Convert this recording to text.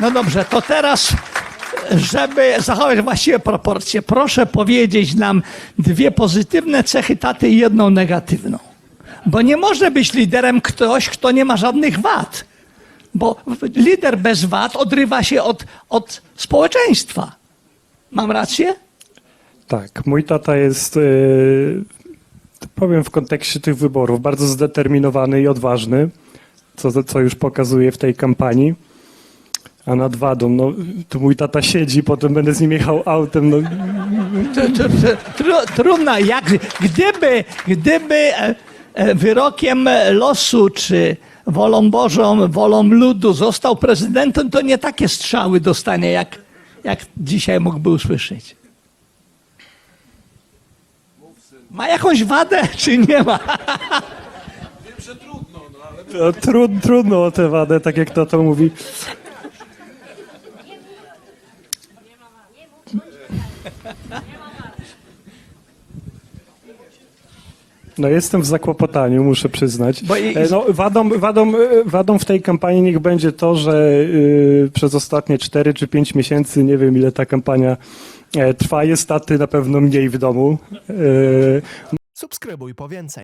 No dobrze, to teraz, żeby zachować właściwe proporcje, proszę powiedzieć nam dwie pozytywne cechy taty i jedną negatywną. Bo nie może być liderem ktoś, kto nie ma żadnych wad. Bo lider bez wad odrywa się od, od społeczeństwa. Mam rację? Tak, mój tata jest, e, powiem w kontekście tych wyborów, bardzo zdeterminowany i odważny, co, co już pokazuje w tej kampanii. A nad wadą, no, tu mój tata siedzi, potem będę z nim jechał autem, no, Tr- tr- tr- tru- Trudno, jak gdyby, gdyby e, e, wyrokiem losu czy wolą Bożą, wolą ludu został prezydentem, to nie takie strzały dostanie, jak, jak dzisiaj mógłby usłyszeć. Ma jakąś wadę, czy nie ma? No trud, trudno o tę wadę, tak jak tato mówi. No jestem w zakłopotaniu, muszę przyznać. E, No, wadą, wadą, e, wadą w tej kampanii niech będzie to, że y, przez ostatnie 4 czy 5 miesięcy, nie wiem ile ta kampania e, trwa, jest taty na pewno mniej w domu. E, Subskrybuj po więcej.